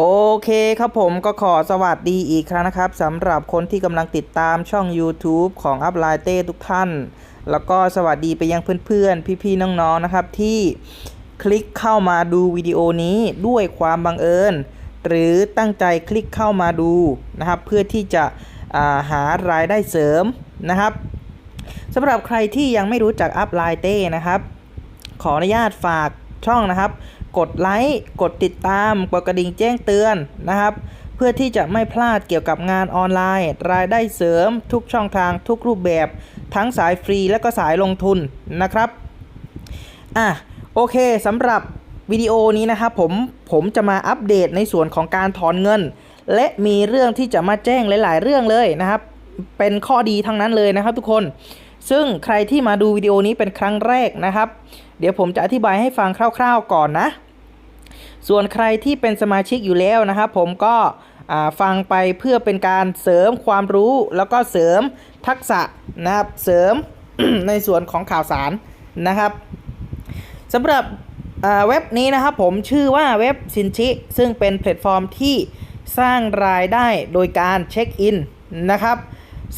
โอเคครับผมก็ขอสวัสดีอีกครั้งนะครับสำหรับคนที่กำลังติดตามช่อง YouTube ของอัพไลเต้ทุกท่าน แล้วก็สวัสดีไปยังเพื่อนๆ พี่ๆ น้องๆ นะครับ ที่คลิกเข้ามาดูวิดีโอนี้ด้วยความบังเอิญ หรือตั้งใจคลิกเข้ามาดูนะครับ เพื่อที่จะาหารายได้เสริมนะครับสำหรับใครที่ยังไม่รู้จักอัพไลเต้นะครับ ขออนุญาตฝากช่องนะครับ กดไลค์ กดติดตาม กดกระดิ่งแจ้งเตือนนะครับ เพื่อที่จะไม่พลาดเกี่ยวกับงานออนไลน์ รายได้เสริม ทุกช่องทางทุกรูปแบบ ทั้งสายฟรีและก็สายลงทุนนะครับอะโอเคสำหรับวิดีโอนี้นะครับผมผมจะมาอัปเดตในส่วนของการถอนเงิน และมีเรื่องที่จะมาแจ้งหลาย ๆ เรื่องเลยนะครับ เป็นข้อดีทั้งนั้นเลยนะครับทุกคน ซึ่งใครที่มาดูวิดีโอนี้เป็นครั้งแรกนะครับ เดี๋ยวผมจะอธิบายให้ฟังคร่าว ๆ ก่อนนะ ส่วนใครที่เป็นสมาชิกอยู่แล้วนะครับผมก็ฟังไปเพื่อเป็นการเสริมความรู้แล้วก็เสริมทักษะนะครับเสริมในส่วนของข่าวสารนะครับสำหรับเว็บนี้นะครับผมชื่อว่าเว็บซินชิ ซึ่งเป็นแพลตฟอร์มที่สร้างรายได้โดยการเช็คอินนะครับ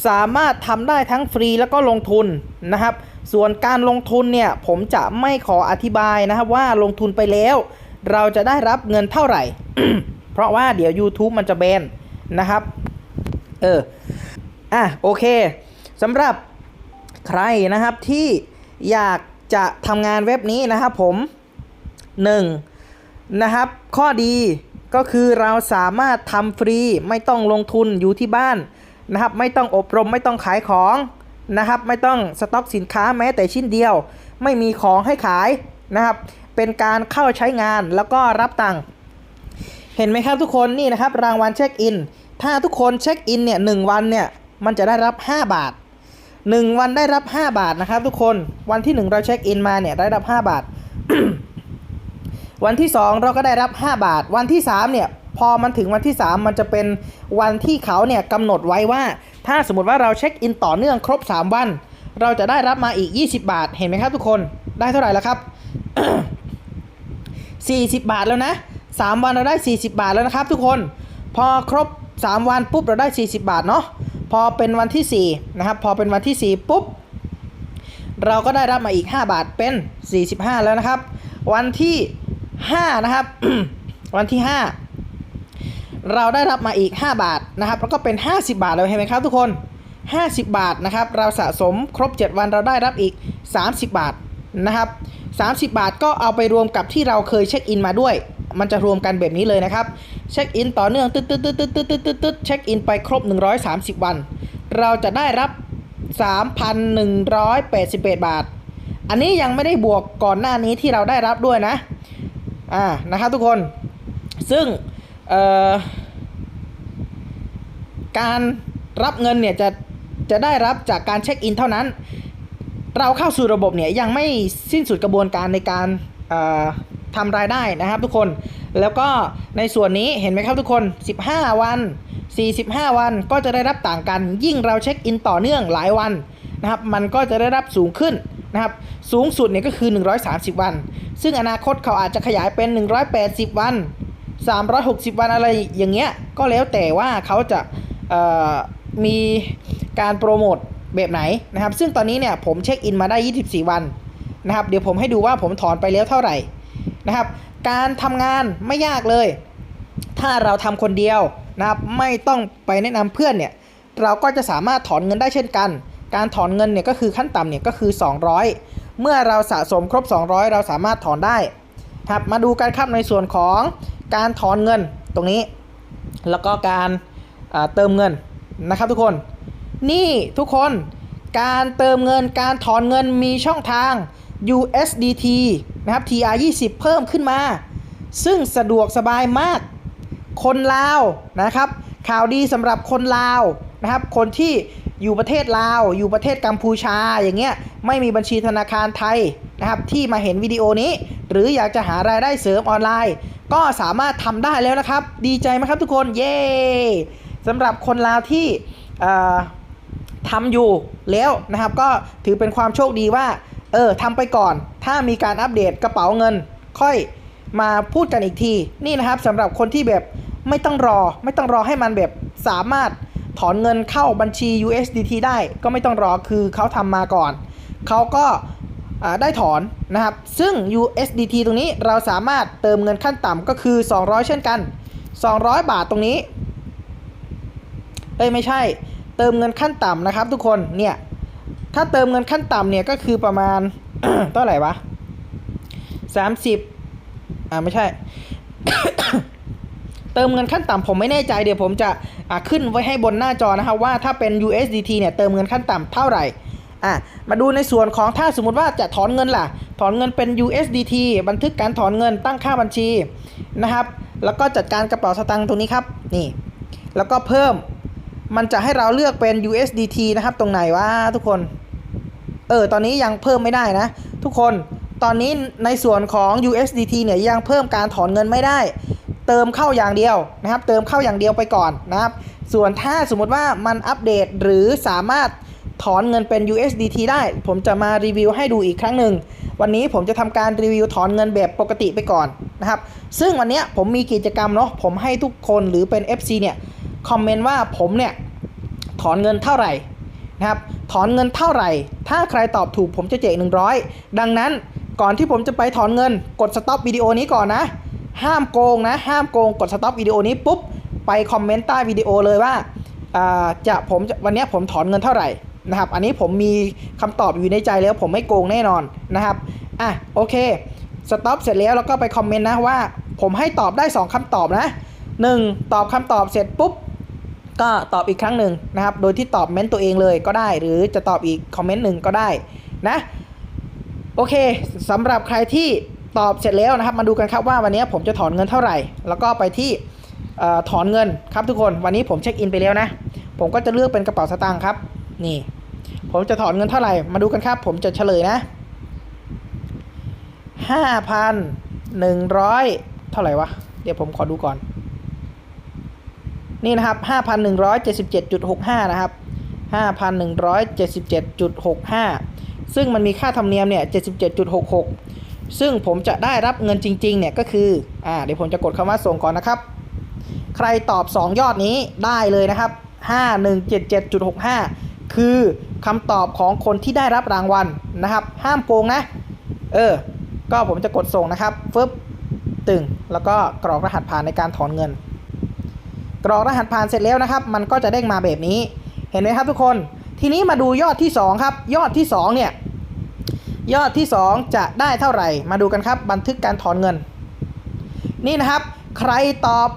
สามารถทำได้ทั้งฟรีแล้วก็ลงทุนนะครับ ส่วนการลงทุนเนี่ยผมจะไม่ขออธิบายนะครับว่าลงทุนไปแล้ว เราจะได้รับเงินเท่าไหร่ เพราะว่าเดี๋ยว YouTube มันจะแบนนะครับ เออ อะ โอเคสำหรับใครนะครับที่อยากจะทำงานเว็บนี้นะครับผม 1. นะครับ ข้อดีก็คือเราสามารถทำฟรีไม่ต้องลงทุนอยู่ที่บ้านนะครับ ไม่ต้องอบรมไม่ต้องขายของนะครับ ไม่ต้องสต็อกสินค้าแม้แต่ชิ้นเดียว ไม่มีของให้ขาย นะครับ เป็นการเข้าใช้งานแล้วก็รับตังค์เห็นไหมครับทุกคนนี่นะครับ รางวัลเช็คอิน ถ้าทุกคนเช็คอินเนี่ยหนึ่งวันเนี่ยมันจะได้รับ 5 บาท 1 วันได้รับ 5 บาทนะครับ ทุกคนวันที่ 1 เราเช็คอินมาเนี่ยได้รับ 5 บาท วันที่ 2 เราก็ได้รับ 5 บาท วันที่3เนี่ยพอมันถึงวันที่ 3 มันจะเป็นวันที่เขาเนี่ยกำหนดไว้ว่า ถ้าสมมติว่าเราเช็คอินต่อเนื่องครบ 3 วัน เราจะได้รับมาอีก 20 บาทเห็นไหมครับทุกคนได้เท่าไหร่แล้วครับ 40 บาทแล้วนะ 3 วันเราได้ 40 บาทแล้วนะครับ ทุกคน พอครบ 3 วันปุ๊บเราได้ 40 บาทเนาะ พอเป็นวันที่ 4 นะครับ พอเป็นวันที่ 4 ปุ๊บ เราก็ได้รับมาอีก 5 บาทเป็น 45 แล้วนะครับ วันที่ 5 นะครับ วันที่ 5 เราได้รับมาอีก 5 บาทนะครับ แล้วก็เป็น 50 บาทแล้วเห็นไหมครับทุกคน 50 บาทนะครับ เราสะสมครบ 7 วันเราได้รับอีก 30 บาทนะครับ 30 บาทก็เอาไปรวมกับที่เราเคยเช็คอินมาด้วย มันจะรวมกันแบบนี้เลยนะครับ เช็คอินต่อเนื่องตึ๊ดตึ๊ดตึ๊ดตึ๊ดตึ๊ดตึ๊ดตึ๊ดเช็คอินไปครบ 130 วัน เราจะได้รับ 3,181 บาท อันนี้ยังไม่ได้บวกก่อนหน้านี้ที่เราได้รับด้วยนะ อ่า นะครับทุกคน ซึ่งการรับเงินเนี่ยจะจะได้รับจากการเช็คอินเท่านั้น เราเข้าสู่ระบบเนี่ยยังไม่สิ้นสุดกระบวนการในการทำรายได้นะครับทุกคน แล้วก็ในส่วนนี้เห็นไหมครับทุกคน 15 วัน 45 วันก็จะได้รับต่างกัน ยิ่งเราเช็คอินต่อเนื่องหลายวันนะครับ มันก็จะได้รับสูงขึ้นนะครับ สูงสุดเนี่ยก็คือ 130 วัน ซึ่งอนาคตเขาอาจจะขยายเป็น 180 วัน 360 วันอะไรอย่างเงี้ย ก็แล้วแต่ว่าเขาจะมีการโปรโมท แบบไหนนะครับ ซึ่งตอนนี้เนี่ยผมเช็คอินมาได้ 24 วันนะครับ เดี๋ยวผมให้ดูว่าผมถอนไปแล้วเท่าไหร่นะครับ การทำงานไม่ยากเลย ถ้าเราทำคนเดียวนะครับ ไม่ต้องไปแนะนำเพื่อนเนี่ย เราก็จะสามารถถอนเงินได้เช่นกัน การถอนเงินเนี่ยก็คือขั้นต่ำเนี่ยก็คือ 200 เมื่อเราสะสมครบ 200 เราสามารถถอนได้ครับมาดูกันครับในส่วนของการถอนเงินตรงนี้ แล้วก็การเติมเงินนะครับทุกคน นี่ทุกคนการเติมเงินการถอนเงินมีช่องทาง USDT นะครับ TR20 เพิ่มขึ้นมา ซึ่งสะดวกสบายมาก คนลาวนะครับ ข่าวดีสำหรับคนลาวนะครับ คนที่อยู่ประเทศลาว อยู่ประเทศกัมพูชาอย่างเงี้ยไม่มีบัญชีธนาคารไทยนะครับ ที่มาเห็นวิดีโอนี้ หรืออยากจะหารายได้เสริมออนไลน์ ก็สามารถทำได้แล้วนะครับ ดีใจไหมครับทุกคนเย้สำหรับคนลาวที่อ่อ ทำอยู่แล้วนะครับก็ถือเป็นความโชคดีว่าเออทำไปก่อน ถ้ามีการอัปเดตกระเป๋าเงิน ค่อยมาพูดกันอีกทีนี่นะครับสำหรับคนที่แบบไม่ต้องรอ ไม่ต้องรอให้มันแบบสามารถถอนเงินเข้าบัญชี USDT ได้ก็ไม่ต้องรอคือเขาทำมาก่อน เขาก็ได้ถอนนะครับ ซึ่ง USDT ตรงนี้เราสามารถเติมเงินขั้นต่ำก็คือ 200 เช่นกัน 200 บาทตรงนี้ เอ้ยไม่ใช่ เติมเงินขั้นต่ำนะครับ ทุกคนเนี่ยถ้าเติมเงินขั้นต่ำเนี่ยก็คือประมาณเท่าไหร่วะ30อ่าไม่ใช่ เติมเงินขั้นต่ำผมไม่แน่ใจเดี๋ยวผมจะอ่าขึ้นไว้ให้บนหน้าจอนะครับว่าถ้าเป็น USDT เนี่ยเติมเงินขั้นต่ำเท่าไหร่อะมาดูในส่วนของถ้าสมมติว่าจะถอนเงินล่ะ ถอนเงินเป็น USDT บันทึกการถอนเงินตั้งค่าบัญชีนะครับ แล้วก็จัดการกระเป๋าสตางค์ตรงนี้ครับนี่ แล้วก็เพิ่ม มันจะให้เราเลือกเป็น USDT นะครับ ตรงไหนวะทุกคน เออ ตอนนี้ยังเพิ่มไม่ได้นะ ทุกคน ตอนนี้ในส่วนของ USDT เนี่ยยังเพิ่มการถอนเงินไม่ได้ เติมเข้าอย่างเดียวนะครับ เติมเข้าอย่างเดียวไปก่อนนะครับ ส่วนถ้าสมมติว่ามันอัปเดตหรือสามารถถอนเงินเป็น USDT ได้ ผมจะมารีวิวให้ดูอีกครั้งหนึ่ง วันนี้ผมจะทำการรีวิวถอนเงินแบบปกติไปก่อนนะครับ ซึ่งวันนี้ผมมีกิจกรรมเนาะ ผมให้ทุกคนหรือเป็น FC เนี่ย คอมเมนต์ว่าผมเนี่ยถอนเงินเท่าไหร่นะครับถอนเงินเท่าไหร่ ถ้าใครตอบถูกผมจะแจก100 ดังนั้นก่อนที่ผมจะไปถอนเงิน กดสต็อปวิดีโอนี้ก่อนนะ ห้ามโกงนะ ห้ามโกงกดสต็อปวิดีโอนี้ปุ๊บไปคอมเมนต์ใต้วิดีโอเลยว่าจะผมวันเนี้ยผมถอนเงินเท่าไหร่นะครับ อันนี้ผมมีคำตอบอยู่ในใจแล้วผมไม่โกงแน่นอนนะครับอะโอเคสต็อปเสร็จแล้วแล้วก็ไปคอมเมนต์นะว่า ผมให้ตอบได้ 2คำตอบนะ 1. ตอบคำตอบเสร็จปุ๊บ ก็ตอบอีกครั้งหนึ่งนะครับ โดยที่ตอบเม้นต์ตัวเองเลยก็ได้ หรือจะตอบอีกคอมเมนต์หนึ่งก็ได้นะ โอเคสำหรับใครที่ตอบเสร็จแล้วนะครับ มาดูกันครับว่าวันนี้ผมจะถอนเงินเท่าไหร่ แล้วก็ไปที่ถอนเงินครับทุกคน วันนี้ผมเช็คอินไปแล้วนะ ผมก็จะเลือกเป็นกระเป๋าสตางค์ครับ นี่ ผมจะถอนเงินเท่าไหร่ มาดูกันครับ ผมจะเฉลยนะห้าพันหนึ่งร้อยเท่าไหร่วะ เดี๋ยวผมขอดูก่อน นี่นะครับ 5,177.65 นะครับ 5,177.65 ซึ่งมันมีค่าธรรมเนียมเนี่ย 77.66 ซึ่งผมจะได้รับเงินจริง ๆ เนี่ยก็คือ อ่า เดี๋ยวผมจะกดคำว่าส่งก่อนนะครับ ใครตอบ 2 ยอดนี้ได้เลยนะครับ 5177.65 คือคำตอบของคนที่ได้รับรางวัลนะครับ ห้ามโกงนะ เออ ก็ผมจะกดส่งนะครับฟึบตึง แล้วก็กรอกรหัสผ่านในการถอนเงิน กรอกรหัสผ่านเสร็จแล้วนะครับ มันก็จะเด้งมาแบบนี้ เห็นไหมครับทุกคน ทีนี้มาดูยอดที่ 2 ครับ ยอดที่ 2 เนี่ย ยอดที่ 2 จะได้เท่าไหร่ มาดูกันครับ บันทึกการถอนเงิน นี่นะครับ ใครตอบ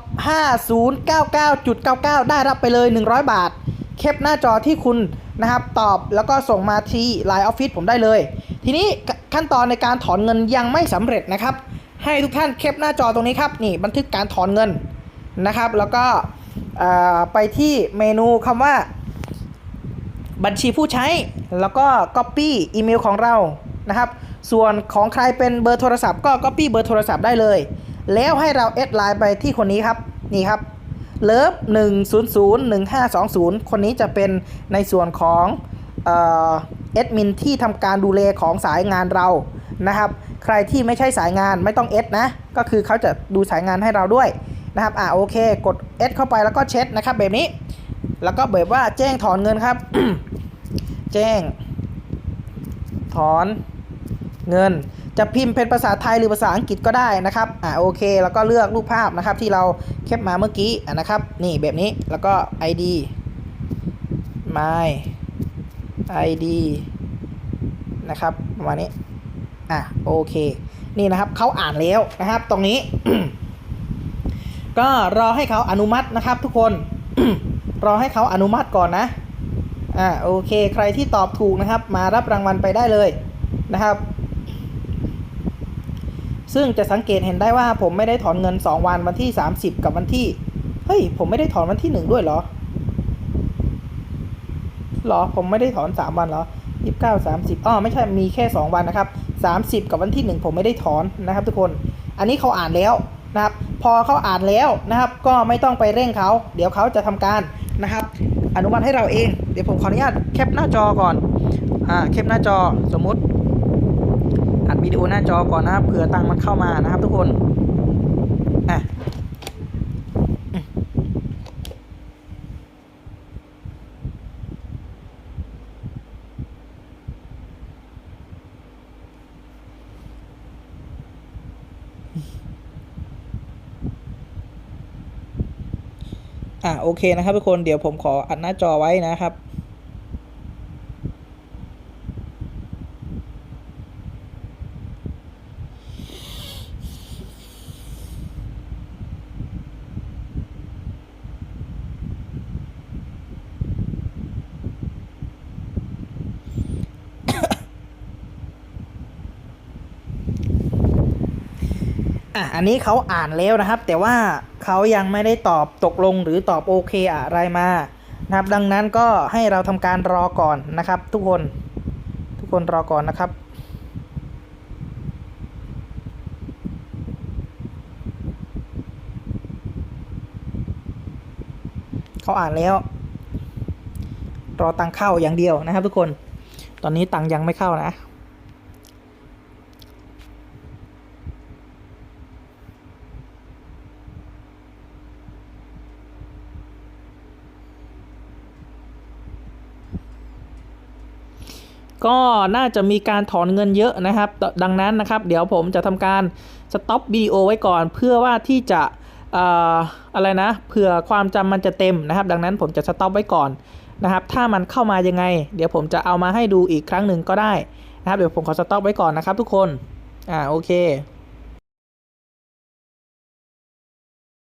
5099.99 ได้รับไปเลย 100 บาทแคปหน้าจอที่คุณนะครับ ตอบแล้วก็ส่งมาที่ Line Office ผมได้เลย ทีนี้ขั้นตอนในการถอนเงินยังไม่สำเร็จนะครับ ให้ทุกท่านแคปหน้าจอตรงนี้ครับ นี่บันทึกการถอนเงิน นะครับ แล้วก็ไปที่เมนูคำว่า บัญชีผู้ใช้ แล้วก็ Copy อีเมลของเรานะครับ ส่วนของใครเป็นเบอร์โทรศัพท์ก็ Copy เบอร์โทรศัพท์ได้เลย แล้วให้เราแอดไลน์ไปที่คนนี้ครับ นี่ครับเลิฟ100 1520คนนี้จะเป็นในส่วนของเอดมินที่ทำการดูแลของสายงานเรานะครับ ใครที่ไม่ใช่สายงานไม่ต้องเอดนะ ก็คือเขาจะดูสายงานให้เราด้วย นะครับอ่าโอเค กด S เข้าไปแล้วก็เช็ดนะครับแบบนี้ แล้วก็แบบว่าแจ้งถอนเงินครับ แจ้ง ถอนเงิน จะพิมพ์เป็นภาษาไทยหรือภาษาอังกฤษก็ได้นะครับอ่าโอเค แล้วก็เลือกรูปภาพนะครับ ที่เราแคปมาเมื่อกี้อะนะครับ นี่แบบนี้แล้วก็ ID my ID นะครับประมาณนี้อะโอเค นี่นะครับเขาอ่านแล้วนะครับ ตรงนี้ ก็รอให้เขาอนุมัตินะครับ ทุกคนรอให้เขาอนุมัติก่อนนะอ่าโอเค ใครที่ตอบถูกนะครับ มารับรางวัลไปได้เลยนะครับ ซึ่งจะสังเกตเห็นได้ว่าผมไม่ได้ถอนเงิน 2 วันวันที่ 30 กับวันที่เฮ้ยผมไม่ได้ถอนวันที่ 1 ด้วยเหรอหรอผมไม่ได้ถอน 3 วันเหรอ29 30อ๋อไม่ใช่มีแค่ 2 วันนะครับ30กับวันที่ 1 ผมไม่ได้ถอนนะครับ ทุกคน อันนี้เขาอ่านแล้วนะครับ พอเขาอ่านแล้วนะครับ ก็ไม่ต้องไปเร่งเขาเดี๋ยวเขาจะทำการนะครับ อนุมัติให้เราเอง เดี๋ยวผมขออนุญาตแคปหน้าจอก่อนอ่าแคปหน้าจอสมมุติอัดวิดีโอหน้าจอก่อนนะครับเผื่อตังค์มันเข้ามานะครับ ทุกคนอะ โอเคนะครับทุกคนเดี๋ยวผมขออัดหน้าจอไว้นะครับ อะอันนี้เขาอ่านแล้วนะครับ แต่ว่าเขายังไม่ได้ตอบตกลงหรือตอบโอเคอะไรมานะครับ ดังนั้นก็ให้เราทำการรอก่อนนะครับ ทุกคนทุกคนรอก่อนนะครับเขาอ่านแล้ว รอตังค์เข้าอย่างเดียวนะครับ ทุกคน ตอนนี้ตังค์ยังไม่เข้านะ ก็น่าจะมีการถอนเงินเยอะนะครับ ดังนั้นนะครับ เดี๋ยวผมจะทำการสต็อปวิดีโอไว้ก่อน เพื่อว่าที่จะออะไรนะเผื่อความจำมันจะเต็มนะครับ ดังนั้นผมจะสต็อปไว้ก่อนนะครับ ถ้ามันเข้ามายังไง เดี๋ยวผมจะเอามาให้ดูอีกครั้งหนึ่งก็ได้นะครับ เดี๋ยวผมขอสต็อปไว้ก่อนนะครับทุกคน อ่าโอเค